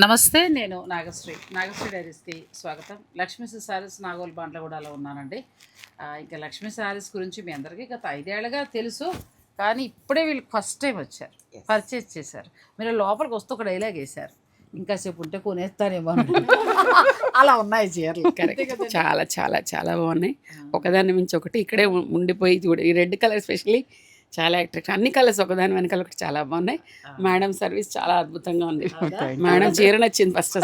నమస్తే నేను నాగశ్రీ. నాగశ్రీ డైరీస్కి స్వాగతం. లక్ష్మీ శారీస్ నాగోల్ బాండ్లగూడలో ఉన్నానండి. ఆ, ఇంకా లక్ష్మీ శారీస్ గురించి మీ అందరికీ గత ఐదేళ్ళుగా తెలుసు కానీ ఇప్పుడే వీళ్ళు ఫస్ట్ టైం వచ్చారు. పర్చేజ్ చేశారు. మీరు లోపలికి వస్తూ ఒక డైలాగ్ వేశారు. ఇంకా సేపు ఉంటే కొనేస్తానేమో. అలా ఉన్నాయి చీరలు. కరెక్ట్ చాలా చాలా చాలా బాగున్నాయి. ఒకదాని మించి ఒకటి ఇక్కడే ఉండిపోయి చూడ. ఈ రెడ్ కలర్ స్పెషల్లీ చాలా అట్రాక్ట్ అన్ని కలర్స్ ఒకదాని వెనకాల ఒకటి చాలా బాగున్నాయి. మేడం సర్వీస్ చాలా అద్భుతంగా ఉంది. మేడం చీర నచ్చింది ఫస్ట్.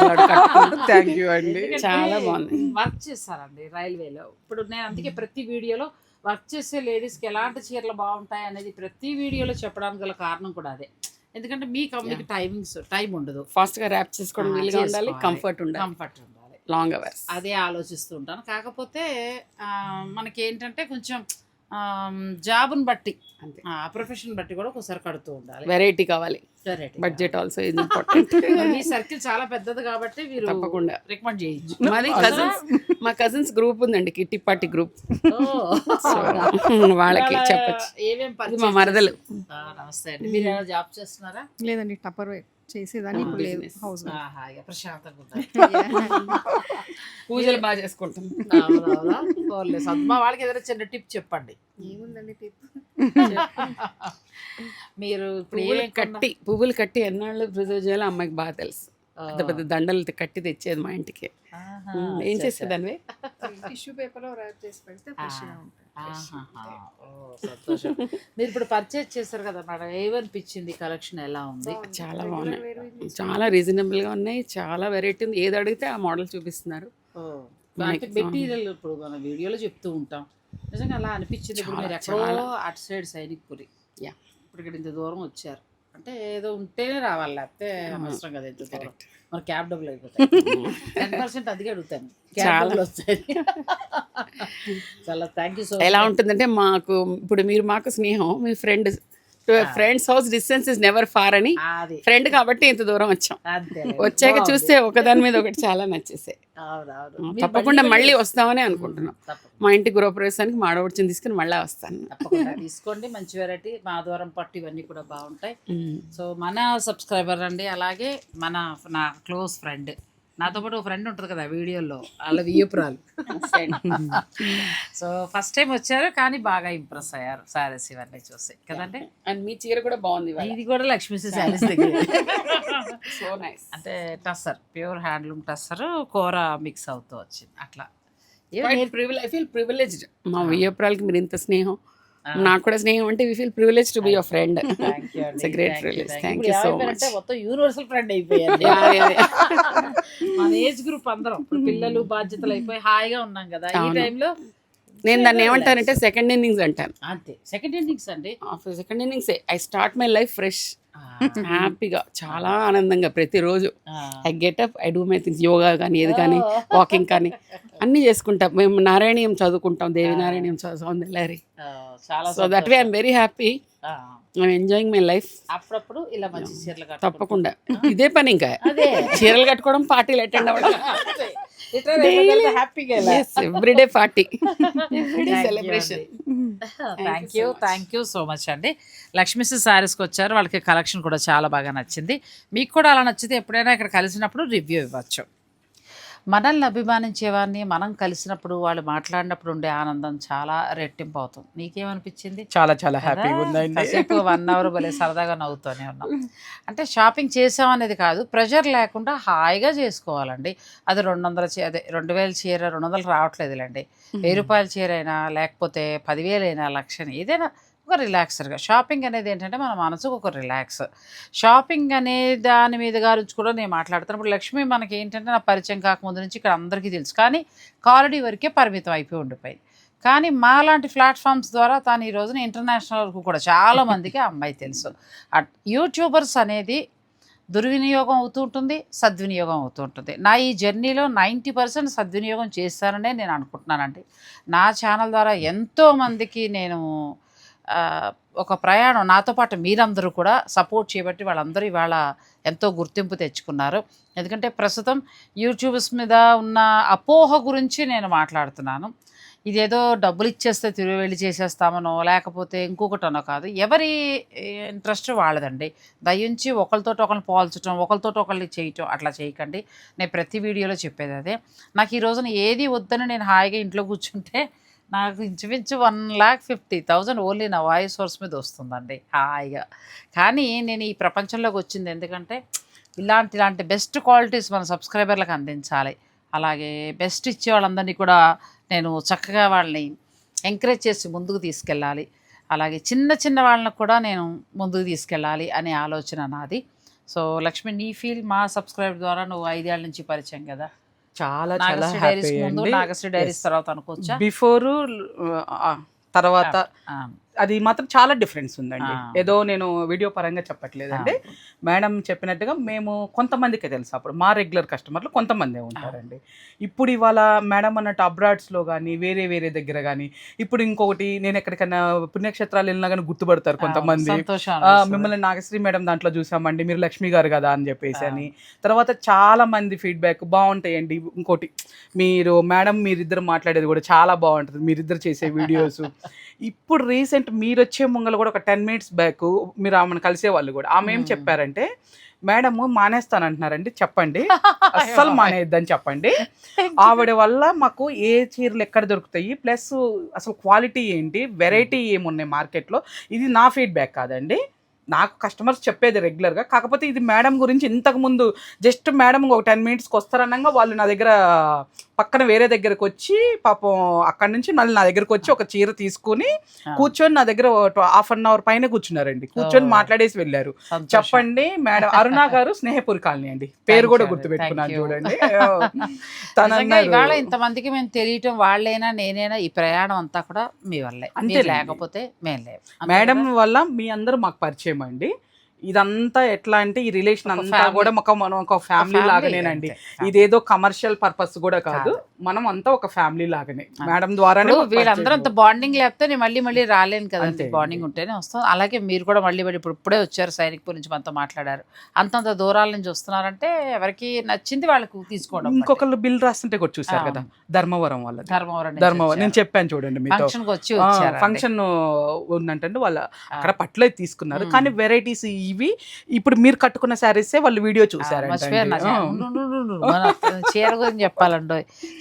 థ్యాంక్ యూ అండి. చాలా బాగుంది. వర్క్ చేస్తారండి రైల్వేలో ఇప్పుడు నేను అందుకే ప్రతి వీడియోలో వర్క్ చేసే లేడీస్కి ఎలాంటి చీరలు బాగుంటాయి అనేది ప్రతి వీడియోలో చెప్పడానికి గల కారణం కూడా అదే. ఎందుకంటే మీ కంపెనీకి టైమింగ్స్ టైం ఉండదు. ఫాస్ట్గా ర్యాప్ చేసుకోవడం వీలుగా ఉండాలి. కంఫర్ట్ ఉండాలి. కంఫర్ట్ ఉండాలి. లాంగ్ అవర్స్ అదే ఆలోచిస్తూ ఉంటాను. కాకపోతే మనకి ఏంటంటే కొంచెం జాబ్ని బట్టి ప్రొఫెషన్ బట్టి కూడా ఒకసారి కడుతూ ఉండాలి. వెరైటీ కావాలి. బడ్జెట్ ఆల్సో ఇది ఇంపార్టెంట్ మీ సర్కిల్ చాలా పెద్దది కాబట్టి మీరు తప్పకుండా. రికమెండ్ చేయొచ్చు. మాది కజిన్స్ మా కజిన్స్ గ్రూప్ ఉందండి కిట్టి పార్టీ గ్రూప్? వాళ్ళకి చెప్పచ్చు. మా మరదలు. నమస్తే అండి. మీరు ఏమైనా జాబ్ చేస్తున్నారా? లేదండి టప్పర్ చేసేదాన్ని ఇప్పుడు లేదు. హౌస్ పూజలు బాగా చేసుకుంటాం. వాళ్ళకి ఏదైనా చిన్న టిప్ చెప్పండి. ఏముందండి టిప్? మీరు ఇప్పుడు పువ్వులు కట్టి పువ్వులు కట్టి ఎన్నాళ్ళు ప్రిజర్వ్ చేయాలో అమ్మాయికి బాగా తెలుసు. పెద్ద పెద్ద దండలు కట్టి తెచ్చేది మా ఇంటికి. ఏం అచ్చా, చేసేదానివి? టిష్యూ పేపర్లో ర్యాప్ చేసి పెడితే సంతోషం. మీరు ఇప్పుడు పర్చేజ్ చేశారు కదా మేడం ఏమనిపించింది కలెక్షన్ ఎలా ఉంది? చాలా బాగున్నాయి. చాలా రీజనబుల్గా ఉన్నాయి చాలా వెరైటీ ఉంది. ఏది అడిగితే ఆ మోడల్ చూపిస్తున్నారు. మెటీరియల్ ఇప్పుడు మన వీడియోలో చెప్తూ ఉంటాం. నిజంగా అలా అనిపించింది ఇప్పుడు మీరు ఎక్కడో అటు సైడ్ సైనిక్పురి Yeah. ఇప్పుడు ఇక్కడ ఇంత దూరం వచ్చారు. అంటే ఏదో ఉంటేనే రావాలి లేకపోతే అవసరం కదా దూరం మరి క్యాబ్ డబ్బులు అయిపోతాయి. టెన్ పర్సెంట్ అదిగే అడుగుతాను. చాలా. వస్తాయి. చాలా థ్యాంక్ యూ సో ఎలా ఉంటుందంటే మాకు ఇప్పుడు మీరు మాకు స్నేహం మీ friend friends house distance is never far అని ఫ్రెండ్ కాబట్టి ఇంత దూరం వచ్చాం. వచ్చాక చూస్తే ఒకదాని మీద ఒకటి చాలా నచ్చేసాయి. తప్పకుండా మళ్ళీ వస్తామని అనుకుంటున్నాం. మా ఇంటి గృహప్రవేశానికి మా ఆడవచ్చిన తీసుకుని మళ్ళీ వస్తాను. తప్పకుండా. తీసుకోండి. మంచి వెరైటీ మాధవరం పట్టు ఇవన్నీ కూడా బాగుంటాయి. సో మన సబ్స్క్రైబర్ అండి. అలాగే మన నా క్లోజ్ ఫ్రెండ్ నాతో పాటు ఒక ఫ్రెండ్ ఉంటుంది కదా వీడియోలో వాళ్ళ వియ్యపురాలు. సో ఫస్ట్ టైం వచ్చారు కానీ బాగా ఇంప్రెస్ అయ్యారు సారీస్ ఇవన్నీ చూసి కదండి? అండ్ మీ చీర కూడా బాగుంది ఇది కూడా లక్ష్మీ సారీస్ దగ్గర. సో నైస్ అంటే టస్సర్ ప్యూర్ హ్యాండ్లూమ్ టస్సర్ కూర మిక్స్ అవుతూ వచ్చింది అట్లా. ఐ ఫీల్ ప్రివిలేజ్డ్ మా వియ్యపురాలకి మీరు ఇంత స్నేహం. నాకు కూడా స్నేహం అంటే we feel privilege to be your friend it's great privilege thank you so much అంటే మొత్తం యూనివర్సల్ ఫ్రెండ్ అయిపోయారు. మన ఏజ్ గ్రూప్ అందరం. ఇప్పుడు పిల్లలు బాధ్యతలు అయిపోయి హాయిగా ఉన్నాం కదా. ఈ. టైంలో నేను దాన్ని ఏమంటానంటే సెకండ్ ఇన్నింగ్స్ అంటాను. అంతే. సెకండ్ ఇన్నింగ్స్ అండి second innings I start my life fresh హ్యాపీగా చాలా ఆనందంగా ప్రతిరోజు. I get up I do my things yoga కానీ ఏది కానీ వాకింగ్ కానీ అన్నీ చేసుకుంటాం. మేము నారాయణీయం చదువుకుంటాం దేవి నారాయణీయం సౌందర్యారి చాలా so that way I'm very happy I'm enjoying my life అప్పుడప్పుడు ఇలా మంచి చీరలు. తప్పకుండా. ఇదే పని ఇంకా. చీరలు కట్టుకోవడం పార్టీలు అటెండ్ అవ్వడం. Everyday party everyday celebration thank you thank you so much అండి లక్ష్మీశ్రీ శారీస్కి వచ్చారు. వాళ్ళకి కలెక్షన్ కూడా చాలా బాగా నచ్చింది. మీకు కూడా అలా నచ్చితే ఎప్పుడైనా ఇక్కడ కలిసినప్పుడు రివ్యూ ఇవ్వచ్చు. మనల్ని అభిమానించే వారిని మనం కలిసినప్పుడు వాళ్ళు మాట్లాడినప్పుడు ఉండే ఆనందం చాలా రెట్టింపు అవుతుంది నీకేమనిపించింది? చాలా చాలా హ్యాపీగా ఉందండి. వన్ అవర్ భలే సరదాగా నవ్వుతూనే ఉన్నాం. అంటే షాపింగ్ చేసామనేది కాదు ప్రెషర్ లేకుండా హాయిగా చేసుకోవాలండి. అది రెండు వందల చీ అదే రెండు వేల చీర రెండు వందలు రావట్లేదులేండి వెయ్యి రూపాయల చీర అయినా లేకపోతే పదివేలైనా లక్షని ఏదైనా ఒక రిలాక్సర్గా షాపింగ్ అనేది ఏంటంటే మన మనసుకు ఒక రిలాక్స్. షాపింగ్ అనే దాని మీద గురించి కూడా నేను మాట్లాడుతాను. ఇప్పుడు లక్ష్మి మనకి ఏంటంటే నా పరిచయం కాకముందు నుంచి ఇక్కడ అందరికీ తెలుసు. కానీ కాలడీ వరకే పరిమితం అయిపోయి ఉండిపోయింది. కానీ మా లాంటి ప్లాట్ఫామ్స్ ద్వారా తను ఈ రోజున ఇంటర్నేషనల్ వరకు కూడా చాలా మందికి ఆ అమ్మాయి తెలుసు. అట్ యూట్యూబర్స్ అనేది దుర్వినియోగం అవుతూ ఉంటుంది సద్వినియోగం అవుతూ ఉంటుంది. నా ఈ జర్నీలో నైంటీ పర్సెంట్ సద్వినియోగం చేస్తాననే నేను అనుకుంటున్నానండి. నా ఛానల్ ద్వారా ఎంతోమందికి నేను ఒక ప్రయాణం నాతో పాటు మీరందరూ కూడా సపోర్ట్ చేయబట్టి వాళ్ళందరూ ఇవాళ ఎంతో గుర్తింపు తెచ్చుకున్నారు. ఎందుకంటే ప్రస్తుతం యూట్యూబ్స్ మీద ఉన్న అపోహ గురించి నేను మాట్లాడుతున్నాను. ఇదేదో డబ్బులు ఇచ్చేస్తే తిరిగి వెళ్ళి చేసేస్తామనో లేకపోతే ఇంకొకటనో కాదు. ఎవరి ఇంట్రెస్ట్ వాళ్ళదండి. దయించి ఒకరితో ఒకరిని పోల్చడం ఒకరితో ఒకరిని చేయటం అట్లా చేయకండి. నేను ప్రతి వీడియోలో చెప్పేది అదే. నాకు ఈ రోజున ఏది వద్దని నేను హాయిగా ఇంట్లో కూర్చుంటే నాకు ఇంచుమించు one lakh fifty thousand only నా వాయిస్ సోర్స్ మీద వస్తుందండి హాయిగా. కానీ నేను ఈ ప్రపంచంలోకి వచ్చింది ఎందుకంటే ఇలాంటి ఇలాంటి బెస్ట్ క్వాలిటీస్ మన సబ్స్క్రైబర్లకు అందించాలి. అలాగే బెస్ట్ ఇచ్చే వాళ్ళందరినీ కూడా నేను చక్కగా వాళ్ళని ఎంకరేజ్ చేసి ముందుకు తీసుకెళ్ళాలి. అలాగే చిన్న చిన్న వాళ్ళని కూడా నేను ముందుకు తీసుకెళ్ళాలి అనే ఆలోచన నాది. సో లక్ష్మి నీ ఫీల్ మా సబ్స్క్రైబ్ ద్వారా నువ్వు ఐదేళ్ళ నుంచి పరిచయం కదా? చాలా చాలా హ్యాపీ నాగశ్రీ డైరీస్ తర్వాత అనుకోవచ్చా? బిఫోర్ తర్వాత అది మాత్రం చాలా డిఫరెన్స్ ఉందండి. ఏదో నేను వీడియో పరంగా చెప్పట్లేదండి మేడం చెప్పినట్టుగా మేము కొంతమందికి తెలుసు. అప్పుడు మా రెగ్యులర్ కస్టమర్లు కొంతమందే ఉంటారండి. ఇప్పుడు ఇవాళ మేడం అన్నట్టు అబ్రాడ్స్లో కానీ వేరే వేరే దగ్గర కానీ ఇప్పుడు ఇంకొకటి నేను ఎక్కడికైనా పుణ్యక్షేత్రాలు వెళ్ళినా కానీ గుర్తుపడతారు కొంతమంది. మిమ్మల్ని నాగశ్రీ మేడం దాంట్లో చూసామండి. మీరు లక్ష్మి గారు కదా అని చెప్పేసి అని. తర్వాత చాలా మంది ఫీడ్బ్యాక్ బాగుంటాయండి. ఇంకోటి మీరు మేడం మీరిద్దరు మాట్లాడేది కూడా చాలా బాగుంటుంది. మీరిద్దరు చేసే వీడియోస్ ఇప్పుడు రీసెంట్ మీరు వచ్చే ముంగల కూడా ఒక టెన్ మినిట్స్ బ్యాక్ మీరు ఆమెను కలిసే వాళ్ళు కూడా. ఆమె ఏం చెప్పారంటే మేడం మానేస్తానంటున్నారండి చెప్పండి. అస్సలు మానేయద్దని చెప్పండి. ఆవిడ వల్ల మాకు ఏ చీరలు ఎక్కడ దొరుకుతాయి ప్లస్ అసలు క్వాలిటీ ఏంటి వెరైటీ ఏమున్నాయి మార్కెట్లో ఇది నా ఫీడ్బ్యాక్ కాదండి. నాకు కస్టమర్స్ చెప్పేది రెగ్యులర్గా కాకపోతే ఇది మేడం గురించి ఇంతకు ముందు జస్ట్ మేడం ఒక టెన్ మినిట్స్కి వస్తారనగా వాళ్ళు నా దగ్గర పక్కన వేరే దగ్గరకు వచ్చి పాపం అక్కడి నుంచి మళ్ళీ నా దగ్గరకు వచ్చి ఒక చీర తీసుకుని. కూర్చొని నా దగ్గర హాఫ్ అన్ అవర్ పైన కూర్చున్నారండి కూర్చొని. మాట్లాడేసి వెళ్ళారు. చెప్పండి మేడం అరుణ గారు స్నేహపూర్ కాలనీ అండి పేరు కూడా గుర్తుపెట్టుకున్నాను. చూడండి తను ఇంతమందికి మేము తెలియటం వాళ్ళైనా నేనైనా ఈ ప్రయాణం అంతా కూడా మీ వల్లే అంతేనండి. లేకపోతే మేము లేవు అంతే మేడం? వల్ల మీ అందరూ మాకు పరిచయం అండి ఇదంతా ఎట్లా అంటే ఈ రిలేషన్ అంతా. కూడా ఒక మనం ఒక ఫ్యామిలీ లాగానేనండి. ఇదేదో కమర్షియల్ పర్పస్ కూడా కాదు. మనం అంతా ఒక ఫ్యామిలీ లాగానే. మేడం ద్వారానే వీళ్ళందరూ అంత. బాండింగ్ లేకపోతే నేను మళ్ళీ మళ్ళీ రాలేను కదండి. అంతే. బాండింగ్ ఉంటేనే వస్తాం. అలాగే మీరు కూడా మళ్ళీ మళ్ళీ ఇప్పుడు ఇప్పుడే వచ్చారు సైనిక్పూర్ నుంచి మనతో మాట్లాడారు. అంతంత దూరాల నుంచి వస్తున్నారంటే ఎవరికి నచ్చింది వాళ్ళకు తీసుకోవడం ఇంకొకళ్ళు బిల్ రాస్తుంటే కూడా చూసారు. కదా ధర్మవరం వాళ్ళది. ధర్మవరం ధర్మవరం నేను చెప్పాను చూడండి మీతో. వచ్చి వచ్చారు ఫంక్షన్ ఉందంటే వాళ్ళ అక్కడ పట్లే తీసుకున్నారు. కానీ వెరైటీస్ ఇవి ఇప్పుడు మీరు కట్టుకున్న శారీసే వాళ్ళు వీడియో. మన చీర గురించి చెప్పాలండి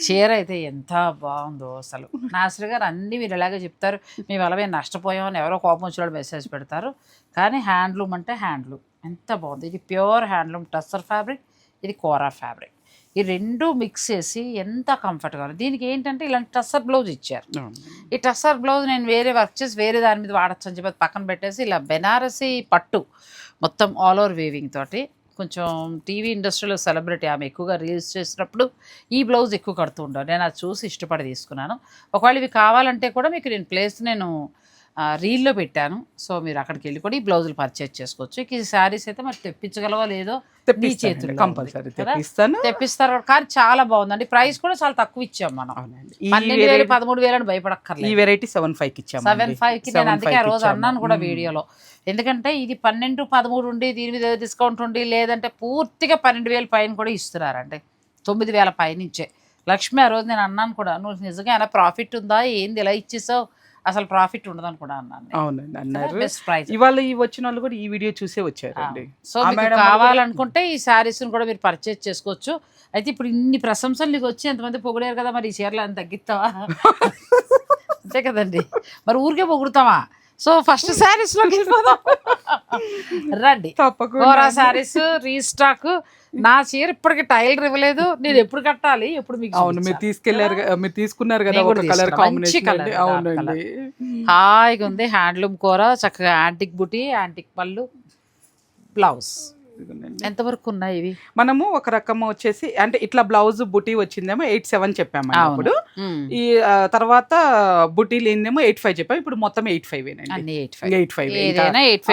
చీర అయితే ఎంత బాగుందో అసలు. నాసరి గారు అన్ని మీరు ఇలాగే చెప్తారు మేము అలాగే నష్టపోయామని ఎవరో కోపం వచ్చిన మెసేజ్ పెడతారు. కానీ హ్యాండ్లూమ్ అంటే హ్యాండ్లూమ్ ఎంత బాగుంది. ఇది ప్యూర్ హ్యాండ్లూమ్ టస్సర్ ఫ్యాబ్రిక్ ఇది కోరా ఫ్యాబ్రిక్ ఈ రెండు మిక్స్ చేసి ఎంత కంఫర్ట్గా ఉంది. దీనికి ఏంటంటే ఇలాంటి టస్సర్ బ్లౌజ్ ఇచ్చారు. ఈ టస్సర్ బ్లౌజ్ నేను వేరే వర్క్ చేసి వేరే దాని మీద వాడచ్చు అని చెప్పి పక్కన పెట్టేసి ఇలా బెనారసి పట్టు మొత్తం ఆల్ ఓవర్ వీవింగ్ తోటి కొంచెం టీవీ ఇండస్ట్రీలో సెలబ్రిటీ ఆమె ఎక్కువగా రీల్స్ చేసినప్పుడు ఈ బ్లౌజ్ ఎక్కువ కడుతూ ఉంటాను నేను అది చూసి ఇష్టపడి తీసుకున్నాను. ఒకవేళ ఇవి కావాలంటే కూడా మీకు నేను ప్లేస్ నేను రీల్లో పెట్టాను. సో మీరు అక్కడికి వెళ్ళి కూడా ఈ బ్లౌజులు పర్చేజ్ చేసుకోవచ్చు. ఈ శారీస్ అయితే మరి తెప్పించగలవో లేదో మీ కంపల్సరీ? తెప్పిస్తాను. తెప్పిస్తారు కానీ చాలా బాగుందండి. ప్రైస్ కూడా చాలా తక్కువ ఇచ్చాం మనం. ఈ పన్నెండు వేలు పదమూడు వేలు అని ఈ భయపడక్కర్లేదు వెరైటీ సెవెన్ ఫైవ్కి ఇచ్చాము సెవెన్ ఫైవ్కి నేను అందుకే ఆ రోజు అన్నాను కూడా వీడియోలో. ఎందుకంటే ఇది పన్నెండు పదమూడు ఉండి దీని మీద డిస్కౌంట్ ఉండి లేదంటే పూర్తిగా పన్నెండు వేల పైన కూడా ఇస్తున్నారండి. తొమ్మిది వేల పైనుంచే. లక్ష్మి ఆ రోజు నేను అన్నాను కూడా నువ్వు నిజంగా ఏమైనా ప్రాఫిట్ ఉందా? ఏంది? ఇలా ఇచ్చేసావు? అసలు ప్రాఫిట్ ఉండదని కూడా అన్నాను నేను. అవునండి అన్నారు. బెస్ట్ ప్రైస్ ఇవాళ ఈ వచ్చిన వాళ్ళు కూడా ఈ వీడియో చూసే వచ్చారండి. సో మీకు కూడా- కావాలనుకుంటే ఈ శారీస్ కూడా మీరు పర్చేజ్ చేసుకోవచ్చు. అయితే ఇప్పుడు ఇన్ని ప్రశంసలు నీకు వచ్చి ఎంతమంది పొగిడారు కదా మరి ఈ చీరలు అని తగ్గిస్తావా? అంతే కదండి. మరి ఊరికే పొగుడుతావా? సో ఫస్ట్ శారీస్లోకి వెళ్ళిపోదాం. రండి. తప్పకుండా శారీస్ రీస్టాక్ నా చీర ఇప్పటికి టైలర్ ఇవ్వలేదు. నేను ఎప్పుడు కట్టాలి? ఎప్పుడు మీకు అవును మీరు. తీసుకెళ్ళారు మీరు తీసుకున్నారు కదా ఒక కలర్ కాంబినేషన్ అవునండి. హాయిగా ఉంది. హ్యాండ్లూమ్ కూర చక్కగా యాంటిక్ బుటీ యాంటిక్ పళ్ళు బ్లౌజ్. ఎంతవరకు ఉన్నాయి ఇవి? మనము ఒక రకం వచ్చేసి అంటే ఇట్లా బ్లౌజ్ బుటీ వచ్చిందేమో ఎయిట్ సెవెన్ చెప్పాము. అప్పుడు. ఈ తర్వాత బుటీ లేనిదేమో ఎయిట్ ఫైవ్ చెప్పాము ఇప్పుడు మొత్తం eight five eight five. Eight five eight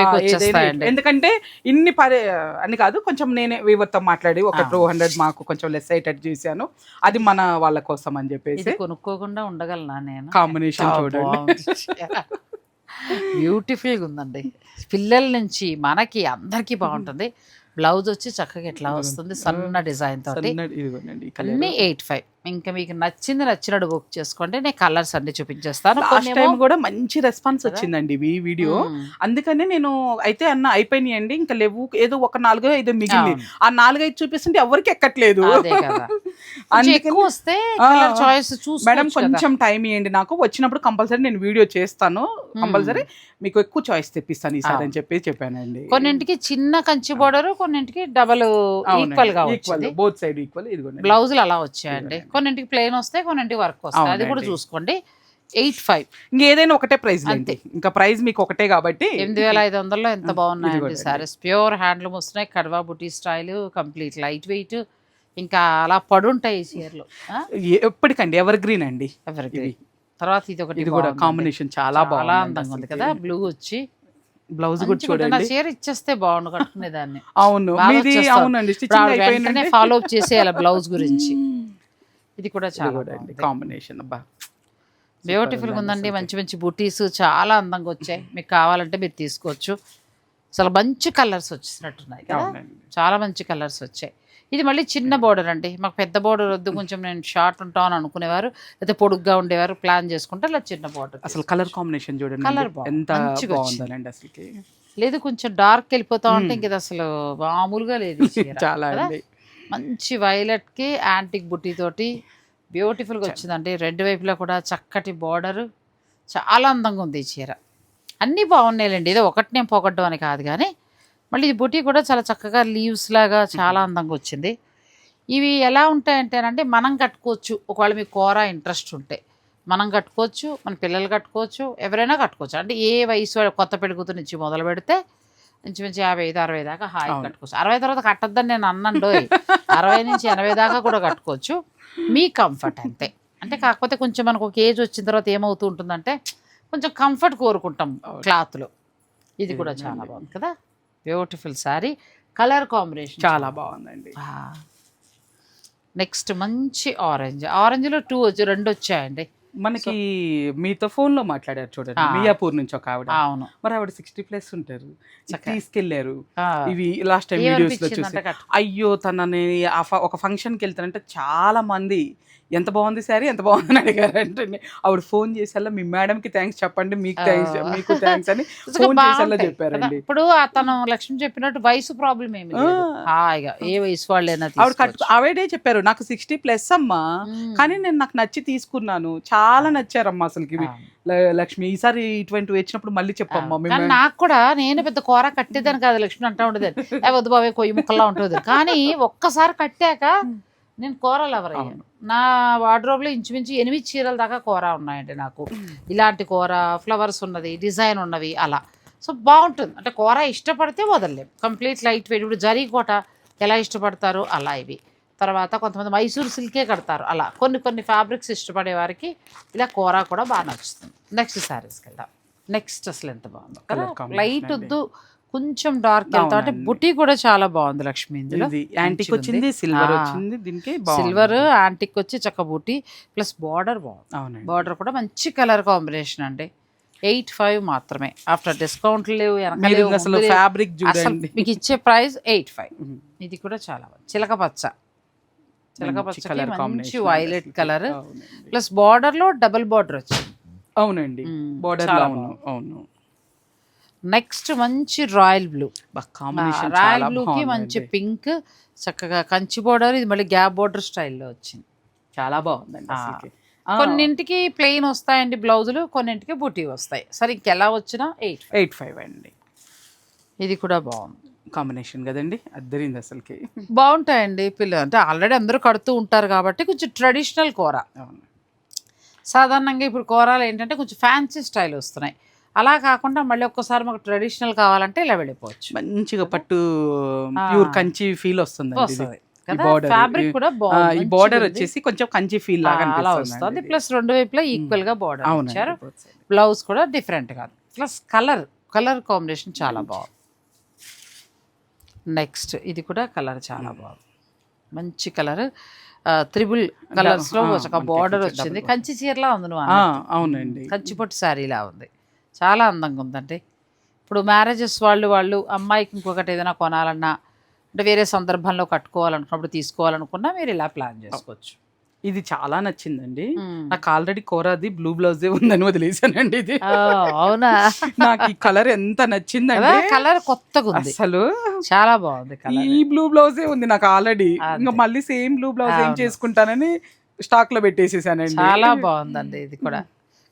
five. ఎందుకంటే ఇన్ని పరి అని కాదు కొంచెం నేనే వీవర్తో మాట్లాడి ఒక. టూ హండ్రెడ్ మాకు కొంచెం లెస్ అయ్యేటట్టు చేశాను. అది మన వాళ్ళ కోసం అని చెప్పేసి. కొనుక్కోకుండా ఉండగలనా నేను? కాంబినేషన్ చూడండి. బ్యూటిఫుల్గా ఉందండి. పిల్లల నుంచి మనకి అందరికీ బాగుంటుంది. బ్లౌజ్ వచ్చి చక్కగా ఇట్లా వస్తుంది? సన్న డిజైన్ తోటి. అన్ని ఎయిట్ ఫైవ్ ఇంకా మీకు నచ్చింది నచ్చినట్టు బుక్ చేసుకోండి. నేను కలర్స్ అన్ని చూపించేస్తాను. కొన్నేమో- టైం కూడా మంచి రెస్పాన్స్ వచ్చిందండి ఈ వీడియో మ్మ్. అందుకనే నేను అయితే అన్న అయిపోయినాయండి. ఇంకా లేవు. ఏదో ఒక నాలుగో ఐదో మిగిలింది. ఆ నాలుగైదు చూపిస్తుంటే ఎవరికి ఎక్కట్లేదు. వస్తే చాయిస్ చూసి మేడం కొంచెం టైం ఇవ్వండి నాకు. వచ్చినప్పుడు కంపల్సరీ నేను వీడియో చేస్తాను. కంపల్సరీ మీకు ఎక్కువ చాయిస్ తెప్పిస్తాను ఈసారి అని చెప్పి చెప్పానండి. కొన్నింటికి చిన్న కంచి బోర్డర్ కొన్నింటికి డబల్ ఈక్వల్గా బోత్ సైడ్ ఈక్వల్ ఇదిగోండి బ్లౌజులు అలా వచ్చాయండి. కొన్నింటికి. ప్లెయిన్ వస్తాయి కొన్నింటికి వర్క్ వస్తాయి. అది కూడా. చూసుకోండి. ఎయిట్ ఫైవ్ ఇంకేదైనా ఒకటే ప్రైస్ అంతే. ఇంకా ప్రైస్ మీకు ఒకటే కాబట్టి ఎనిమిది వేల ఐదు వందల్లో ఎంత బాగున్నాయండి. సారీస్ ప్యూర్ హ్యాండ్లూమ్ వస్తున్నాయి కడవా బుటీ స్టైల్ కంప్లీట్ లైట్ వెయిట్ ఇంకా అలా పడుంటాయి ఈ చీరలు. ఎప్పటికండి ఎవర్ గ్రీన్ అండి. ఎవరికి ఇవి. తర్వాత ఇది ఒకటి ఇది కూడా. కాంబినేషన్ చాలా చాలా బాగుంది అందంగా ఉంది కదా బ్లూ వచ్చి. బ్లౌజ్ కూడా చూడండి. చీర ఇచ్చేస్తే బాగుండు కట్టుకునేదాన్ని. అవును. బాగా మీది. అవునండి. స్టిచ్చింగ్ ఫాలో అప్ చేసేయాలి బ్లౌజ్ గురించి. ఇది కూడా చాలా. కాంబినేషన్ అబ్బా. బ్యూటిఫుల్గా ఉందండి. మంచి మంచి బుటీస్ చాలా అందంగా వచ్చాయి. మీకు కావాలంటే మీరు తీసుకోవచ్చు. అసలు మంచి కలర్స్ వచ్చినట్టున్నాయి కదా. చాలా మంచి కలర్స్ వచ్చాయి. ఇది మళ్ళీ చిన్న బోర్డర్ అండి. మాకు పెద్ద బోర్డర్ వద్దు కొంచెం నేను షార్ట్ ఉంటాను అనుకునేవారు. లేదా పొడుగ్గా ఉండేవారు ప్లాన్ చేసుకుంటే అలా చిన్న బోర్డర్ అసలు కలర్ కాంబినేషన్ చూడండి. బాగుంది. ఎంత. బాగుందండి అసలుకి. లేదు కొంచెం డార్క్ వెళ్ళిపోతా ఉంటే ఇంక అసలు మామూలుగా లేదు. చాలా మంచి వైలెట్కి యాంటిక్ బుట్టి తోటి బ్యూటిఫుల్గా వచ్చిందండి. రెండు వైపులా కూడా చక్కటి బార్డర్. చాలా అందంగా ఉంది ఈ చీర. అన్నీ బాగున్నాయిలేండి. ఏదో ఒకటి నేను పొగడ్డం అని కాదు కానీ మళ్ళీ ఇది బుట్టి కూడా చాలా చక్కగా లీవ్స్ లాగా చాలా అందంగా వచ్చింది. ఇవి ఎలా ఉంటాయంటేనంటే మనం కట్టుకోవచ్చు. ఒకవేళ మీకు కూర ఇంట్రెస్ట్ ఉంటే మనం కట్టుకోవచ్చు మన పిల్లలు కట్టుకోవచ్చు ఎవరైనా కట్టుకోవచ్చు. అంటే ఏ వయసు కొత్త పెళ్ళికూతురు నుంచి మొదలు పెడితే ఇంచుమించు యాభై ఐదు అరవై దాకా హాయి. కట్టుకోవచ్చు. అరవై తర్వాత కట్టద్దని నేను అన్నండో అరవై నుంచి ఎనభై దాకా కూడా కట్టుకోవచ్చు. మీ కంఫర్ట్ అంతే. అంటే కాకపోతే కొంచెం మనకు ఒక ఏజ్ వచ్చిన తర్వాత ఏమవుతూ ఉంటుందంటే కొంచెం కంఫర్ట్ కోరుకుంటాం క్లాత్లో. ఇది కూడా చాలా బాగుంది కదా? బ్యూటిఫుల్ సారీ కలర్ కాంబినేషన్ చాలా బాగుందండి. నెక్స్ట్ మంచి ఆరెంజ్ ఆరెంజ్లో టూ వచ్చి రెండు వచ్చాయండి. మనకి మీతో ఫోన్లో మాట్లాడారు చూడండి. మియాపూర్ నుంచి ఒక ఆవిడ. అవును. మరి ఆవిడ సిక్స్టీ ప్లస్ ఉంటారు. తీసుకెళ్ళారు. ఇవి లాస్ట్ టైం వీడియోస్లో చూసి. అయ్యో తనని ఒక ఫంక్షన్కి వెళ్తానంటే చాలా మంది ఎంత బాగుంది సారీ ఎంత బాగుందని అడిగారంటే ఆవిడ ఫోన్ చేసేలా మీ మేడం కి థ్యాంక్స్ చెప్పండి మీకు థ్యాంక్స్. మీకు థ్యాంక్స్ అని ఫోన్ చేసేలా చెప్పారండి. ఇప్పుడు అతను లక్ష్మి చెప్పినట్టు వయసు ప్రాబ్లం ఏమి. హాయిగా ఏ వయసు వాళ్ళైనా ఆవిడ కట్టు. ఆవిడే చెప్పారు నాకు సిక్స్టీ ప్లస్ అమ్మా మ్మ్. కానీ నేను నాకు నచ్చి తీసుకున్నాను. చాలా నచ్చారమ్మా అసలుకి లక్ష్మి ఈసారి ఇటువంటి వచ్చినప్పుడు మళ్ళీ చెప్పమ్మా నాకు కూడా నేను పెద్ద కూర కట్టేదాన్ని కాదు లక్ష్మి అంటా ఉండేది వద్దు బాబే కొయ్యి ముక్కలా ఉంటుంది. కానీ ఒక్కసారి కట్టాక నేను కూరలు ఎవరయ్యాను నా wardrobe లో ఇంచుమించు ఎనిమిది చీరల దాకా కూర ఉన్నాయండి నాకు. ఇలాంటి కూర ఫ్లవర్స్ ఉన్నది డిజైన్ ఉన్నవి అలా. సో బాగుంటుంది. అంటే కూర ఇష్టపడితే వదలలేం. కంప్లీట్ లైట్ వెయిట్ ఇప్పుడు జరీ కోట ఎలా ఇష్టపడతారు అలా ఇవి. తర్వాత కొంతమంది మైసూర్ సిల్కే కడతారు అలా. కొన్ని కొన్ని ఫ్యాబ్రిక్స్ ఇష్టపడే వారికి ఇలా కూర కూడా బాగా నచ్చుతుంది. నెక్స్ట్ శారీస్కి వెళ్దాం. నెక్స్ట్ అసలు ఎంత బాగుందో. కదా? లైట్. వద్దు కొంచెం డార్క్ వెళ్తా అంటే. బుటీ కూడా చాలా బాగుంది లక్ష్మి ఇందులో ఇది యాంటిక్ వచ్చింది సిల్వర్ వచ్చింది దీనికి సిల్వర్ యాంటిక్ వచ్చి చక్క బూటీ ప్లస్ బార్డర్ బాగుంది. అవునండి. బార్డర్ కూడా మంచి కలర్ కాంబినేషన్ అండి. ఎయిట్ ఫైవ్ మాత్రమే. ఆఫ్టర్ డిస్కౌంట్ లేవు అసలు. ఫ్యాబ్రిక్ చూడండి. మీకు ఇచ్చే ప్రైస్ ఎయిట్ ఫైవ్. ఇది కూడా చాలా బాగుంది. చిలక పచ్చ. చిలక colour మంచి వైలెట్. కలర్. ప్లస్ బార్డర్లో డబుల్ బార్డర్ వచ్చింది. అవునండి. బోర్డర్ అవును. అవును. నెక్స్ట్ మంచి రాయల్ బ్లూ. కాంబినేషన్ రాయల్ బ్లూకి మంచి పింక్ చక్కగా కంచి బోర్డర్ ఇది మళ్ళీ గ్యాప్ బోర్డర్ స్టైల్లో వచ్చింది. చాలా బాగుందండి కొన్నింటికి ప్లెయిన్ వస్తాయండి బ్లౌజులు కొన్నింటికి బుటీ వస్తాయి. సరే ఇంకెలా వచ్చినా ఎయిట్ ఎయిట్ ఫైవ్ అండి. ఇది కూడా బాగుంది. కాంబినేషన్ కదండి అద్దరింది అసలుకి. బాగుంటాయండి పిల్లలు. అంటే ఆల్రెడీ అందరూ కడుతూ ఉంటారు కాబట్టి కొంచెం ట్రెడిషనల్ కూర. సాధారణంగా ఇప్పుడు కూరలు ఏంటంటే కొంచెం ఫ్యాన్సీ స్టైల్ వస్తున్నాయి. అలా కాకుండా మళ్ళీ ఒక్కసారి మాకు ట్రెడిషనల్ కావాలంటే ఇలా వెళ్ళిపోవచ్చు. మంచిగా పట్టు. Pure Kanchi feel. వస్తుంది ఫ్యాబ్రిక్ కూడా బాగుంది ఈ బార్డర్. వచ్చేసి కొంచెం కంచి ఫీల్ లాగా అలా వస్తుంది. ప్లస్ రెండు వైపులా ఈక్వల్గా బార్డర్ ఇచ్చారు. బ్లౌజ్ కూడా డిఫరెంట్ కాదు ప్లస్ కలర్ కలర్ కాంబినేషన్ చాలా బాగుంది. నెక్స్ట్ ఇది కూడా కలర్ చాలా బాగుంది. మంచి కలర్ త్రిబుల్ కలర్స్లో ఒక బార్డర్ కొంచెం వచ్చింది. కంచి చీరలా ఉంది నువ్వు. అవునండి. కంచిపట్టు శారీలా ఉంది. చాలా అందంగా ఉందండి. ఇప్పుడు మ్యారేజెస్ వాళ్ళు వాళ్ళు అమ్మాయికి ఇంకొకటి ఏదైనా కొనాలన్నా అంటే వేరే సందర్భంలో కట్టుకోవాలనుకున్నప్పుడు తీసుకోవాలనుకున్నా మీరు ఇలా ప్లాన్ చేసుకోవచ్చు. ఇది చాలా నచ్చిందండి. నాకు ఆల్రెడీ కోరాది బ్లూ బ్లౌజే ఉందని వదిలేసానండి ఇది. అవునా? నాకు ఈ కలర్ ఎంత నచ్చిందండి కలర్ కొత్తగా ఉంది. అసలు చాలా బాగుంది ఈ బ్లూ బ్లౌజే ఉంది నాకు ఆల్రెడీ. ఇంకా మళ్ళీ సేమ్ బ్లూ బ్లౌజ్ ఏం. చేసుకుంటానని స్టాక్లో పెట్టేసేసానండి. చాలా బాగుందండి ఇది కూడా.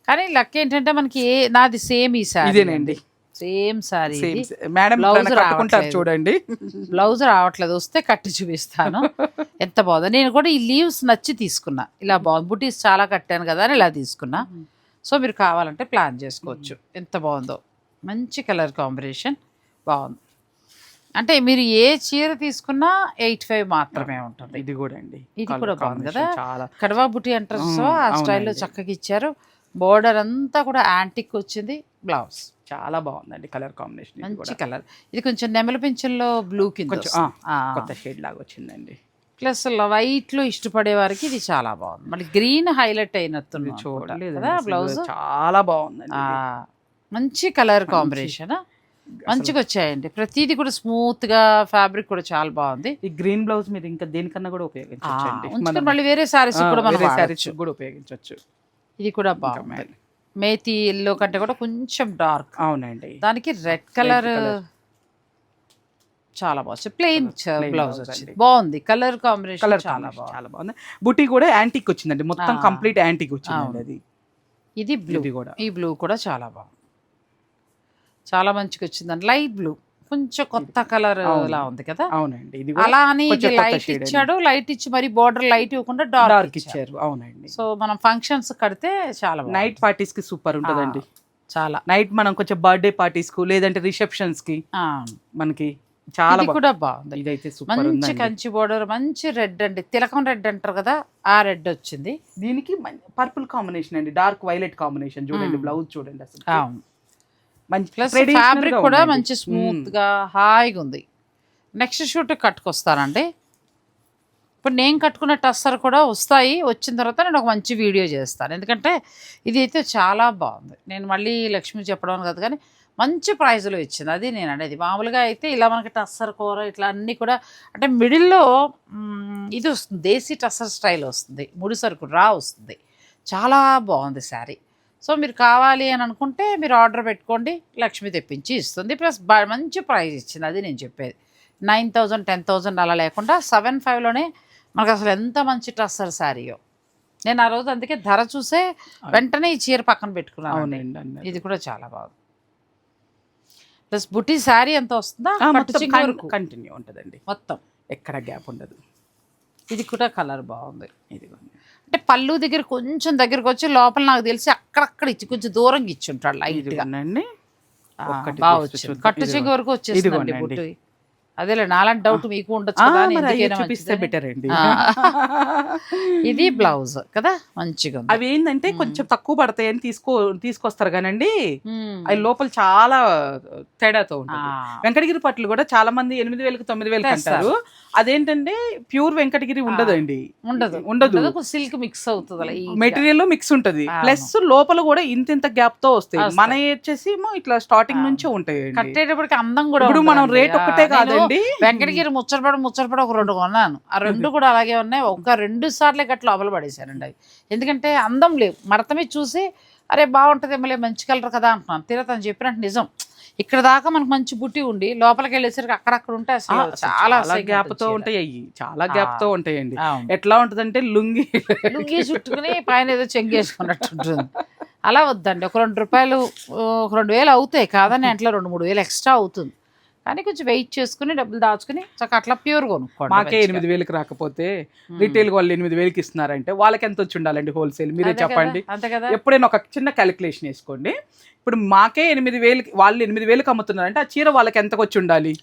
కానీ లక్ ఏంటంటే మనకి ఏ నాది సేమ్ ఈ సారీ ఇదేనండి. సేమ్ సారీ మేడం కట్టుకుంటారు రావట్లేదు. చూడండి. బ్లౌజ్ రావట్లేదు. వస్తే కట్టి చూపిస్తాను. ఎంత బాగుందో. నేను కూడా ఈ లీవ్స్ నచ్చి తీసుకున్నా. ఇలా బాగుంది బుటీస్ చాలా కట్టాను కదా అని ఇలా తీసుకున్నా. సో మీరు కావాలంటే ప్లాన్ చేసుకోవచ్చు. ఎంత బాగుందో. మంచి కలర్ కాంబినేషన్. బాగుంది. అంటే మీరు ఏ చీర తీసుకున్నా ఎయిట్ ఫైవ్ మాత్రమే ఉంటుంది. ఇది కూడా అండి. ఇది కూడా బాగుంది కదా? కడవా బుటీ అంటారు సో ఆ స్టైల్లో. చక్కగా ఇచ్చారు. బోర్డర్ అంతా కూడా యాంటిక్ వచ్చింది. బ్లౌజ్. చాలా బాగుందండి కలర్ కాంబినేషన్ మంచి కలర్. ఇది కొంచెం నెమల పింఛన్లో బ్లూ కింద కొత్త షేడ్ లాగా వచ్చిందండి. ప్లస్ వైట్లో ఇష్టపడే వారికి ఇది చాలా బాగుంది. మళ్ళీ గ్రీన్ హైలైట్ అయినట్టుంది చూడలేదు కదా బ్లౌజ్. చాలా బాగుందండి ఇది. మంచి కలర్ కాంబినేషన్. మంచిగా వచ్చాయండి. ప్రతిదీ కూడా స్మూత్గా ఫ్యాబ్రిక్ కూడా చాలా బాగుంది. ఈ గ్రీన్ బ్లౌజ్ మీరు ఇంకా దేనికన్నా కూడా ఉంచుకొని మళ్ళీ వేరే సారీస్ కూడా మనం సారీస్. కూడా ఉపయోగించవచ్చు ఇది కూడా బాగుంది మేతి ఎల్లో కంటే కూడా కొంచెం డార్క్. అవునండి. దానికి రెడ్ కలర్. చాలా బాగుంది. ప్లెయిన్ బ్లౌజ్ వచ్చింది. బాగుంది. కలర్ కాంబినేషన్ కలర్ చాలా బాగుంది. చాలా బాగుంది. బుటీ కూడా యాంటిక్ వచ్చిందండి. మొత్తం. కంప్లీట్ యాంటిక్ వచ్చిందండి అవును. అది. ఇది బ్లూ కూడా. ఈ బ్లూ కూడా చాలా బాగుంది. చాలా మంచిగా వచ్చిందండి. లైట్ బ్లూ కొంచెం కొత్త కలర్. లా ఉంది కదా? అవునండి. ఇది అలా అని లైట్. ఇచ్చాడు. లైట్ ఇచ్చి మరి బోర్డర్ లైట్ ఇవ్వకుండా డార్క్ ఇచ్చారు. అవునండి. సో మనం ఫంక్షన్స్ కడితే చాలా. నైట్ పార్టీస్కి సూపర్ ఉంటదండి. చాలా. నైట్ మనం కొంచెం బర్త్డే పార్టీస్కు లేదంటే రిసెప్షన్స్కి మనకి చాలా కూడా బాగుంది. ఇదైతే సూపర్ మంచి కంచి బోర్డర్ మంచి రెడ్ అండి. తిలకం రెడ్ అంటారు కదా ఆ రెడ్ వచ్చింది. దీనికి పర్పుల్ కాంబినేషన్ అండి. డార్క్ వైలెట్ కాంబినేషన్ చూడండి. బ్లౌజ్ చూడండి అసలు. మంచి ఫ్యాబ్రిక్ కూడా. మంచి స్మూత్. గా హాయిగా ఉంది. నెక్స్ట్ షూట్ కట్టుకొస్తానండి. ఇప్పుడు నేను కట్టుకున్న టస్సర్ కూడా వస్తాయి వచ్చిన తర్వాత నేను ఒక మంచి వీడియో చేస్తాను. ఎందుకంటే ఇది అయితే చాలా బాగుంది. నేను మళ్ళీ లక్ష్మి చెప్పడం కాదు కానీ మంచి ప్రైజ్లో ఇచ్చింది. అది నేను అనేది మామూలుగా అయితే ఇలా మనకి టస్సర్ కూర ఇట్లా అన్నీ కూడా అంటే మిడిల్లో ఇది వస్తుంది. దేశీ టస్సర్ స్టైల్ వస్తుంది. ముడి సరుకు రా వస్తుంది. చాలా బాగుంది శారీ. సో మీరు కావాలి అని అనుకుంటే మీరు ఆర్డర్ పెట్టుకోండి. లక్ష్మి తెప్పించి ఇస్తుంది. ప్లస్ బ- మంచి ప్రైస్ ఇచ్చింది. అది నేను చెప్పేది. నైన్ థౌజండ్ టెన్ థౌజండ్ అలా లేకుండా సెవెన్ ఫైవ్లోనే మనకు అసలు ఎంత మంచి టస్సర్ శారీయో నేను ఆ రోజు అందుకే ధర చూసే వెంటనే ఈ చీర పక్కన పెట్టుకున్నాను. ఇది కూడా చాలా బాగుంది. ప్లస్ బుట్టి శారీ ఎంత వస్తుందా? కంటిన్యూ ఉంటదండి. మొత్తం. ఎక్కడ గ్యాప్ ఉండదు. ఇది కూడా కలర్ బాగుంది. ఇదిగోండి. అంటే పళ్ళు దగ్గర కొంచెం దగ్గరకు వచ్చి లోపల నాకు తెలిసి అక్కడక్కడ ఇచ్చి కొంచెం దూరంగా ఇచ్చి ఉంటాడు లైట్గా ఒక్కటి బాగా వచ్చింది. కట్టు చెంగు. వరకు వచ్చేసిందండి. బుట్టు అదేలే నాలాంటి డౌట్ మీకు ఉండొచ్చు కదా అని చూపిస్తే. బెటర్ అండి. ఇది బ్లౌజ్ కదా మంచిగా అవి ఏంటంటే కొంచెం తక్కువ పడతాయని తీసుకో తీసుకొస్తారు కానండి. అవి లోపల చాలా తేడాతో ఆ, ఉంటుంది వెంకటగిరి పట్లు కూడా చాలా మంది ఎనిమిది వేలకు తొమ్మిది వేలకు. అంటారు. అదేంటంటే ప్యూర్ వెంకటగిరి ఉండదండి. ఉండదు. ఉండదు. సిల్క్ మిక్స్ అవుతుంది మెటీరియల్లో మిక్స్ ఉంటది. ప్లస్ లోపల కూడా ఇంత ఇంత గ్యాప్తో వస్తాయి. మన వచ్చేసి ఇట్లా స్టార్టింగ్. నుంచే ఉంటాయండి. కట్టేటప్పటికి అందం కూడా ఇప్పుడు మనం. రేట్ ఒక్కటే కాదండి. వెంకటగిరి ముచ్చటపడ ముచ్చటపడ ఒక రెండు కొన్నాను. ఆ రెండు కూడా అలాగే ఉన్నాయి. ఒక రెండు సార్లే గట్ల లోపల పడేశానండి అవి. ఎందుకంటే అందం లేవు. మడత మీద చూసి అరే బాగుంటుంది ఏమలే మంచి కలర్ కదా అంటున్నాను. తీరా తను చెప్పినట్టు నిజం. ఇక్కడ దాకా మనకు మంచి బుట్టి ఉండి లోపలికి వెళ్ళేసరికి అక్కడక్కడ ఉంటే అసలు చాలా గ్యాప్తో ఉంటాయి అయ్యి. చాలా గ్యాప్తో ఉంటాయండి. ఎట్లా ఉంటదంటే లుంగి లుంగీ చుట్టుకుని పైన ఏదో చెంగేసుకున్నట్టు ఉంటుంది. అలా వద్దండి. ఒక రెండు రూపాయలు ఒక రెండు వేలు అవుతాయి. కాదని అట్లా రెండు మూడు వేలు ఎక్స్ట్రా అవుతుంది. కానీ కొంచెం వెయిట్ చేసుకుని డబ్బులు దాచుకుని చక్కగా అట్లా ప్యూర్ కొనుక్కోండి మాకే. ఎనిమిది వేలకు రాకపోతే. రీటైల్ వాళ్ళు ఎనిమిది వేలకి ఇస్తున్నారంటే వాళ్ళకి ఎంత వచ్చి ఉండాలండి హోల్సేల్ మీరే చెప్పండి అంతే కదా ఎప్పుడైనా ఒక చిన్న క్యాలిక్యులేషన్ వేసుకోండి ఇప్పుడు మాకే ఎనిమిది వేలకి వాళ్ళు ఎనిమిది వేలకు అమ్ముతున్నారంటే ఆ చీర వాళ్ళకి ఎంతకు వచ్చి ఉండాలి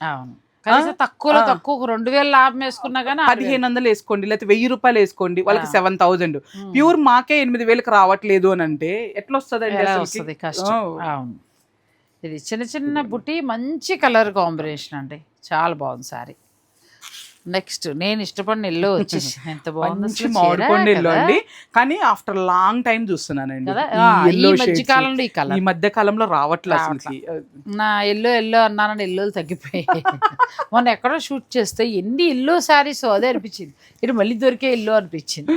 కనీసం తక్కువలో. తక్కువ రెండు వేలు లాభం వేసుకున్నా కానీ. పదిహేను వందలు వేసుకోండి లేకపోతే వెయ్యి రూపాయలు వేసుకోండి వాళ్ళకి. Seven thousand. ప్యూర్ మాకే ఎనిమిది వేలకు రావట్లేదు అని అంటే ఎట్లా? వస్తుంది కష్టం ఓ. అవును ఇది చిన్న చిన్న బుట్టి మంచి కలర్ కాంబినేషన్ అండి. చాలా బాగుంది సారీ. నెక్స్ట్ నేను ఇష్టపడిన ఎల్లో వచ్చేసి ఎంత బాగుంది ఎల్లో కదా? అండి. కానీ ఆఫ్టర్ లాంగ్ టైం చూస్తున్నానండి? ఈ ఈ మధ్య. కాలంలో ఈ ఈ కలర్ మధ్య కాలంలో రావట్లేదు నా ఎల్లో ఎల్లో అన్నానని ఎల్లోలు తగ్గిపోయాయి. మొన్న ఎక్కడో షూట్ చేస్తే ఎన్ని ఎల్లో శారీస్ అదే అనిపించింది. ఇది మళ్ళీ దొరికే ఎల్లో అనిపించింది.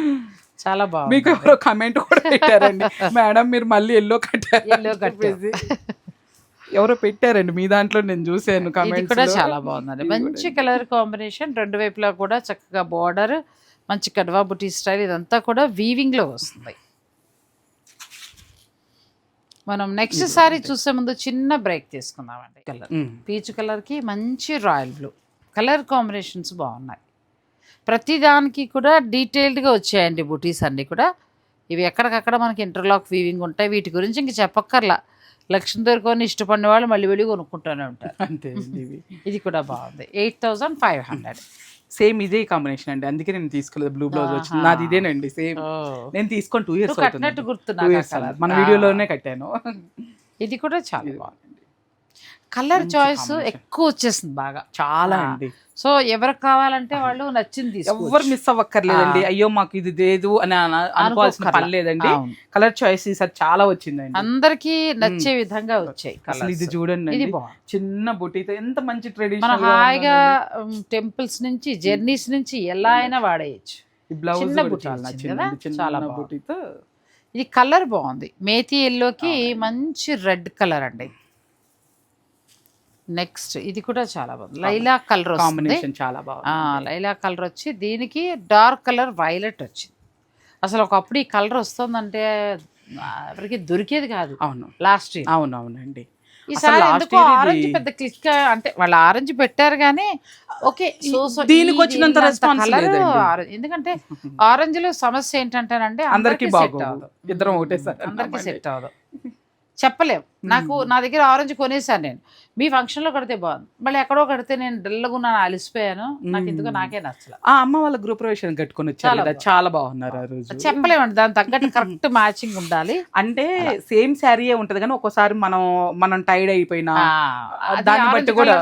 చాలా బాగుంది మీకు ఎవరో కమెంట్ కూడా పెట్టారండి. మేడం మీరు మళ్ళీ ఎల్లో కట్టారు. Yellow కట్టారు. ఎవరో పెట్టారండి మీ దాంట్లో నేను చూసాను ఇది కూడా చాలా బాగుందండి. మంచి కలర్ కాంబినేషన్ రెండు వైపులా కూడా చక్కగా బార్డర్ మంచి కడ్వా బుటీ స్టైల్ ఇదంతా కూడా వీవింగ్లో వస్తుంది. మనం నెక్స్ట్ సారీ చూసే ముందు చిన్న బ్రేక్ తీసుకుందామండి. కలర్ పీచ్ కలర్కి మంచి రాయల్ బ్లూ కలర్ కాంబినేషన్స్ బాగున్నాయి. ప్రతి దానికి కూడా డీటెయిల్డ్గా వచ్చాయండి బుటీస్ అన్నీ కూడా. ఇవి ఎక్కడికక్కడ మనకి ఇంటర్లాక్ వీవింగ్ ఉంటాయి. వీటి గురించి ఇంక చెప్పక్కర్లా. లక్ష్మి దొరుకుని ఇష్టపడిన వాళ్ళు మళ్ళీ వెళ్ళి కొనుక్కుంటూనే ఉంటారు అంతే ఇది కూడా బాగుంది. Eight thousand five hundred. Same ఇదే కాంబినేషన్ అండి. అందుకే నేను తీసుకోలేదు బ్లూ బ్లౌజ్ వచ్చింది. నాది ఇదేనండి సేమ్. నేను తీసుకొని టూ ఇయర్స్ కట్టినట్టు గుర్తు టూ నాకు ఆ ఇయర్స్ colour. మన. వీడియోలోనే కట్టాను. ఇది కూడా చాలా బాగుంది. Colour choice. ఎక్కువ వచ్చేసింది బాగా. చాలా. అండి. సో ఎవరికి కావాలంటే వాళ్ళు నచ్చింది ఎవరు మిస్ అవ్వక్కర్లేదండి. అయ్యో మాకు ఇది లేదు అని అన- అనుకోవాల్సిన పని. లేదండి. కలర్ చాయిస్ ఈసారి చాలా వచ్చిందండి. అందరికి నచ్చే విధంగా వచ్చాయి అసలు ఇది. చూడండి ఇది చిన్న బుటీతో ఎంత మంచి మనం ట్రెడిషనల్ హాయిగా టెంపుల్స్ నుంచి జర్నీస్ నుంచి ఎలా అయినా వాడేయచ్చు. చిన్న బుటీ చాలా. బుటీతో. ఇది కలర్ బాగుంది. మేతి ఎల్లోకి మంచి రెడ్ కలర్ అండి. నెక్స్ట్ ఇది కూడా చాలా బాగుంది. లైలా కలర్ కాంబినేషన్ చాలా బాగుంది. లైలా కలర్ వచ్చి దీనికి డార్క్ కలర్ వైలెట్ వచ్చింది. అసలు ఒకప్పుడు ఈ కలర్ వస్తుందంటే ఎవరికి దొరికేది కాదు. అవును. Last year. అవును అవునండి ఈసారి last ఎందుకో year ఇది- ఆరెంజ్ పెద్ద క్లిక్ అంటే వాళ్ళు ఆరెంజ్ పెట్టారు కానీ ఓకే దీనికి వచ్చినంత. ఎందుకంటే ఆరెంజ్లో సమస్య ఏంటంటేనంటే అందరికి బాగోదు అవ్వదు. ఇద్దరం ఒకటేసారి అందరికి అన్నామండి. సెట్ అవ్వదు. చెప్పలేం. నాకు నా దగ్గర ఆరెంజ్ కొనేసాను నేను. మీ ఫంక్షన్లో కడితే బాగుంది. మళ్ళీ ఎక్కడో కడితే నేను డల్గా ఉన్నాను అలిసిపోయాను. నాకు ఎందుకో నాకే నచ్చలేదు ఆ అమ్మ వాళ్ళ గ్రూప్ ప్రవేశం కట్టుకొని వచ్చారు చాలా బాగున్నారు ఆ రోజు. చెప్పలేమండి దాని తగ్గట్టు కరెక్ట్ మ్యాచింగ్ ఉండాలి. అంటే సేమ్ శారీయే ఉంటది కానీ ఒక్కోసారి మనం మనం టైడ్ అయిపోయినా దాన్ని బట్టి కూడా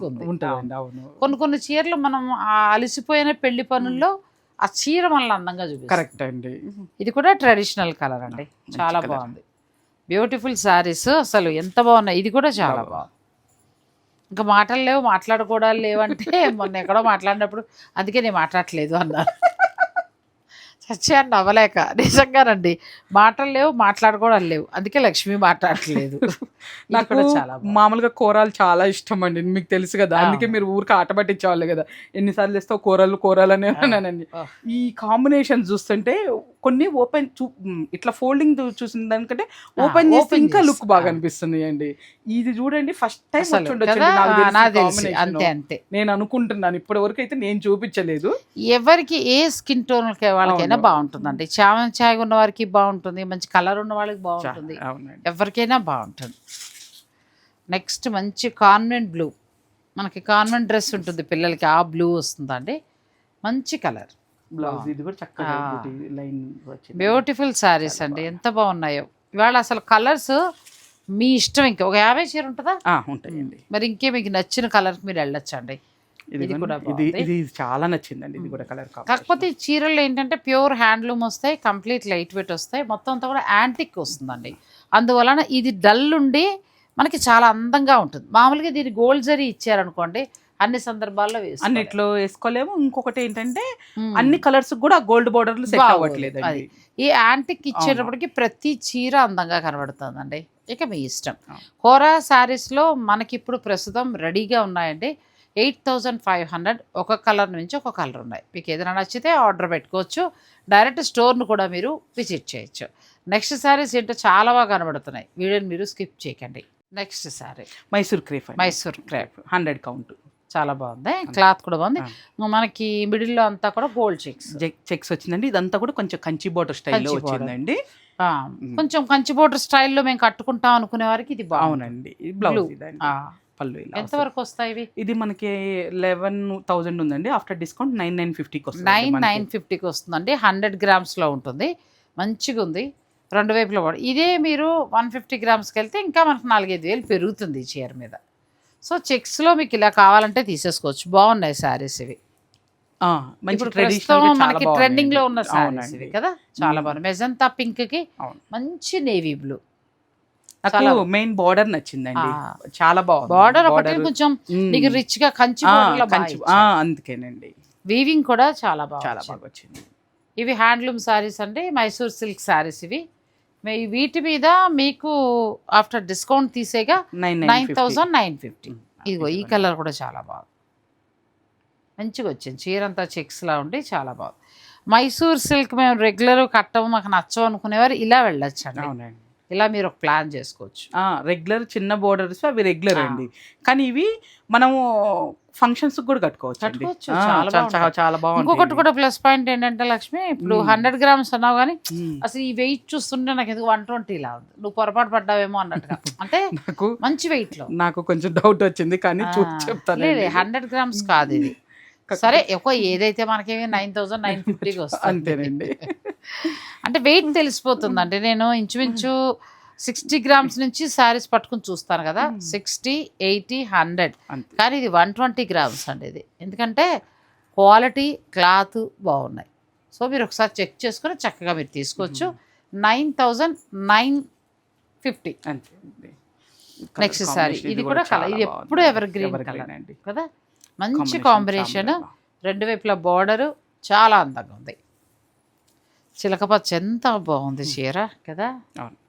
ఉంది. ఉంటుందండి అవును. కొన్ని కొన్ని చీరలు మనం ఆ అలిసిపోయిన పెళ్ళి పనుల్లో ఆ చీర మనల్ని అందంగా చూపిస్తుంది కరెక్ట్ అండి. ఇది కూడా ట్రెడిషనల్ కలర్ అండి. చాలా. బాగుంది. బ్యూటిఫుల్ శారీస్ అసలు ఎంత బాగున్నాయి. ఇది కూడా చాలా బాగుంది. ఇంకా మాటలు లేవు మాట్లాడుకోవడాలు లేవంటే మొన్న ఎక్కడో మాట్లాడినప్పుడు అందుకే నేను మాట్లాడట్లేదు అన్నారు చచ్చాను నవ్వలేక. నిజంగానండి. మాటలు లేవు మాట్లాడుకోవడం లేవు. అందుకే లక్ష్మి మాట్లాడట్లేదు. నాకు కూడా చాలా బాగుంది. మామూలుగా కూరలు చాలా ఇష్టం అండి. మీకు తెలుసు కదా. అందుకే. మీరు ఊరికి ఆట పట్టించేవాళ్ళు కదా. ఎన్నిసార్లు ఇస్తావు కూరలు కూరలు అనే అన్నానండి. ఈ కాంబినేషన్ చూస్తుంటే కొన్ని ఓపెన్ చూ ఇట్లా ఫోల్డింగ్ చూసిన దానికంటే ఓపెన్ చేస్తే ఇంకా లుక్ బాగా. అనిపిస్తుంది అండి. ఇది చూడండి ఫస్ట్ టైం వచ్చి అంతే అంతే. నేను అనుకుంటున్నాను ఇప్పటి వరకు అయితే నేను చూపించలేదు. ఎవరికి ఏ స్కిన్ టోన్ వాళ్ళకైనా అవును. బాగుంటుందండి. చామన్ ఛాయ్ ఉన్న వారికి బాగుంటుంది మంచి కలర్ ఉన్న వాళ్ళకి బాగుంటుంది. ఎవరికైనా బాగుంటుంది. నెక్స్ట్ మంచి కాన్వెంట్ బ్లూ. మనకి కాన్వెంట్ డ్రెస్ ఉంటుంది పిల్లలకి ఆ బ్లూ వస్తుందండి మంచి కలర్. బ్లౌజ్ ఇది కూడా చక్కగా. లైన్ బ్యూటిఫుల్ శారీస్ అండి. ఎంత బాగున్నాయో. ఇవాళ అసలు కలర్స్ మీ ఇష్టం ఇంకా. ఒక యాభై చీర ఉంటుందా? ఉంటాయండి. మరి ఇంకే మీకు నచ్చిన కలర్కి మీరు వెళ్ళొచ్చండి. ఇది కూడా ఇది చాలా నచ్చిందండి. ఇది కూడా కలర్ కాకపోతే ఈ చీరలు ఏంటంటే ప్యూర్ హ్యాండ్లూమ్ వస్తాయి కంప్లీట్ లైట్ వెయిట్ వస్తాయి. మొత్తం అంతా కూడా యాంటిక్ వస్తుందండి. అందువలన ఇది డల్ ఉండి మనకి చాలా అందంగా ఉంటుంది. మామూలుగా దీన్ని గోల్డ్ జరీ ఇచ్చారనుకోండి అన్ని సందర్భాల్లో. అన్నిట్లో వేసుకోలేము. ఇంకొకటి ఏంటంటే. అన్ని కలర్స్ కూడా గోల్డ్ బోర్డర్లు సెట్ బాగోదు. అవ్వట్లేదండి. అది. ఈ యాంటిక్ ఇచ్చేటప్పటికి ప్రతి చీర అందంగా కనబడుతుందండి. ఇక మీ ఇష్టం. హోరా శారీస్లో మనకి ఇప్పుడు ప్రస్తుతం రెడీగా ఉన్నాయండి. ఎయిట్ థౌజండ్ ఫైవ్ హండ్రెడ్ ఒక కలర్ నుంచి ఒక కలర్ ఉన్నాయి. మీకు ఏదైనా నచ్చితే ఆర్డర్ పెట్టుకోవచ్చు. డైరెక్ట్ స్టోర్ను కూడా మీరు విజిట్ చేయొచ్చు. నెక్స్ట్ శారీస్ ఏంటో చాలా బాగా కనబడుతున్నాయి. వీడియోని మీరు స్కిప్ చేయకండి. Next sari Mysore crepe Mysore crepe hundred count చాలా బాగుంది. క్లాత్ కూడా బాగుంది. మనకి మిడిల్లో అంతా కూడా గోల్డ్ చెక్స్ చెక్స్ వచ్చిందండి. ఇదంతా కూడా కొంచెం కంచి బోర్డర్ స్టైల్లో. వచ్చిందండి. కొంచెం కంచి బోర్డర్ స్టైల్లో మేము కట్టుకుంటాం అనుకునే వారికి ఇది బాగుంది. అవునండి. బ్లౌజ్ పళ్ళు ఎంత. వరకు వస్తాయి ఇవి? ఇది మనకి లెవెన్ థౌసండ్ ఉందండి. ఆఫ్టర్ డిస్కౌంట్ నైన్ నైన్ ఫిఫ్టీకి వస్తుంది నైన్ నైన్ ఫిఫ్టీకి వస్తుందండి. హండ్రెడ్ గ్రామ్స్లో ఉంటుంది. మంచిగా ఉంది రెండు వైపులో కూడా. ఇదే మీరు వన్ ఫిఫ్టీ గ్రామ్స్కి వెళ్తే ఇంకా మనకు నాలుగైదు వేలు పెరుగుతుంది ఈ చీర మీద. సో చెక్స్లో మీకు ఇలా కావాలంటే తీసేసుకోవచ్చు. బాగున్నాయి శారీస్ ఇవి. మనకి ట్రెండింగ్లో ఉన్న అవునండి ఇవి కదా? చాలా బాగుంది మెజంతా పింక్కి. మంచి నేవీ బ్లూ. నాకు మెయిన్ బార్డర్ నచ్చిందండి. చాలా బాగుంది. బార్డర్ ఒకటి కొంచెం. నీకు రిచ్గా కంచి కంచి- బాగా అందుకేనండి. వీవింగ్ కూడా చాలా చాలా బాగా బాగా వచ్చింది. ఇవి హ్యాండ్లూమ్ సారీస్ అండి. మైసూర్ సిల్క్ సారీస్ ఇవి. వీటి మీద మీకు ఆఫ్టర్ డిస్కౌంట్ తీసేగా నైన్ థౌజండ్ నైన్ ఫిఫ్టీ. ఇదిగో ఈ కలర్ కూడా చాలా బాగుంది. మంచిగా వచ్చింది. చీర అంతా చెక్స్లా ఉండి చాలా బాగుంది. మైసూర్ సిల్క్ మేము రెగ్యులర్ కట్టము మాకు నచ్చవు అనుకునేవారు ఇలా వెళ్ళొచ్చు అండి అవునండి. ఇలా మీరు ఒక ప్లాన్ చేసుకోవచ్చు. రెగ్యులర్ చిన్న బోర్డర్స్ అవి రెగ్యులర్. అండి. కానీ ఇవి మనము ఫంక్షన్స్ కూడా కట్టుకోవచ్చు చాలా బాగుంది ఇంకొకటి కూడా ప్లస్ పాయింట్ ఏంటంటే లక్ష్మి ఇప్పుడు. హండ్రెడ్ గ్రామ్స్ అన్నావు కానీ అసలు ఈ వెయిట్ చూస్తుంటే నాకు ఎందుకు వన్ ట్వంటీ లా ఉంది? నువ్వు పొరపాటు పడ్డావేమో అన్నట్టుగా. అంటే నాకు మంచి వెయిట్లో. నాకు కొంచెం డౌట్ వచ్చింది కానీ చెప్తాను హండ్రెడ్ గ్రామ్స్ కాదు ఇది. సరే ఎక్కువ ఏదైతే మనకి నైన్ థౌసండ్ నైన్ ఫిఫ్టీకి వస్తుంది. అంతేనండి. అంటే వెయిట్ తెలిసిపోతుంది అంటే నేను ఇంచుమించు సిక్స్టీ గ్రామ్స్ నుంచి శారీస్ పట్టుకుని చూస్తాను కదా సిక్స్టీ ఎయిటీ హండ్రెడ్. కానీ ఇది వన్ ట్వంటీ గ్రామ్స్ అండి ఇది. ఎందుకంటే క్వాలిటీ క్లాత్ బాగున్నాయి. సో మీరు ఒకసారి చెక్ చేసుకొని చక్కగా మీరు తీసుకోవచ్చు. Nine thousand nine fifty. అంతే. నెక్స్ట్ సారీ. ఇది కూడా కలర్. ఇది. ఎప్పుడు ఎవర్ గ్రీన్ కలర్ అండి. కదా? మంచి కాంబినేషన్. రెండు వైపులా బార్డరు చాలా అందంగా ఉంది. చిలకపచ్చ ఎంత బాగుంది చీర కదా? అవును.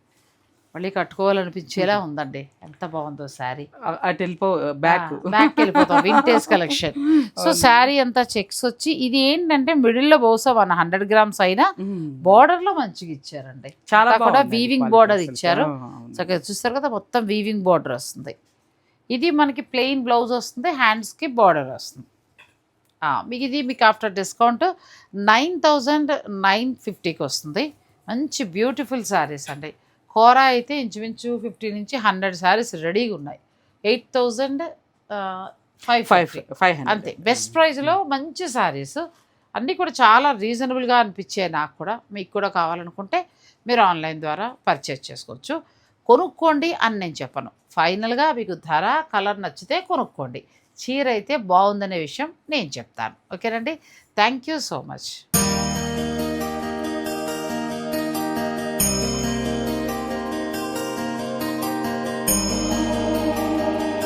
మళ్ళీ కట్టుకోవాలనిపించేలా ఉందండి. ఎంత బాగుందో శారీ. అటు వెళ్ళిపో బ్యాక్. బ్యాక్ వెళ్ళిపోతాం. వింటేజ్ కలెక్షన్ సో శారీ అంతా చెక్స్ వచ్చి ఇది ఏంటంటే మిడిల్లో బహుశా వన్ హండ్రెడ్ గ్రామ్స్ అయినా బార్డర్లో మంచిగా ఇచ్చారండి. చాలా కూడా వీవింగ్ బార్డర్. ఇచ్చారు. చక్కగా చూస్తారు కదా మొత్తం వీవింగ్ బార్డర్ వస్తుంది. ఇది మనకి ప్లెయిన్ బ్లౌజ్ వస్తుంది హ్యాండ్స్కి బార్డర్ వస్తుంది. మీకు ఇది మీకు after discount nine thousand nine ఫిఫ్టీకి వస్తుంది. మంచి బ్యూటిఫుల్ శారీస్ అండి. కోరా అయితే ఇంచుమించు ఫిఫ్టీ నుంచి హండ్రెడ్ శారీస్ రెడీగా ఉన్నాయి. Eight thousand five five five అంతే. బెస్ట్ ప్రైస్లో మంచి శారీస్. అన్నీ కూడా చాలా రీజనబుల్గా అనిపించాయి నాకు కూడా. మీకు కూడా కావాలనుకుంటే మీరు ఆన్లైన్ ద్వారా పర్చేస్ చేసుకోవచ్చు. కొనుక్కోండి అని నేను చెప్పను. ఫైనల్గా మీకు ధర కలర్ నచ్చితే కొనుక్కోండి. చీర అయితే బాగుందనే విషయం నేను చెప్తాను. ఓకేనండి? Thank you so much.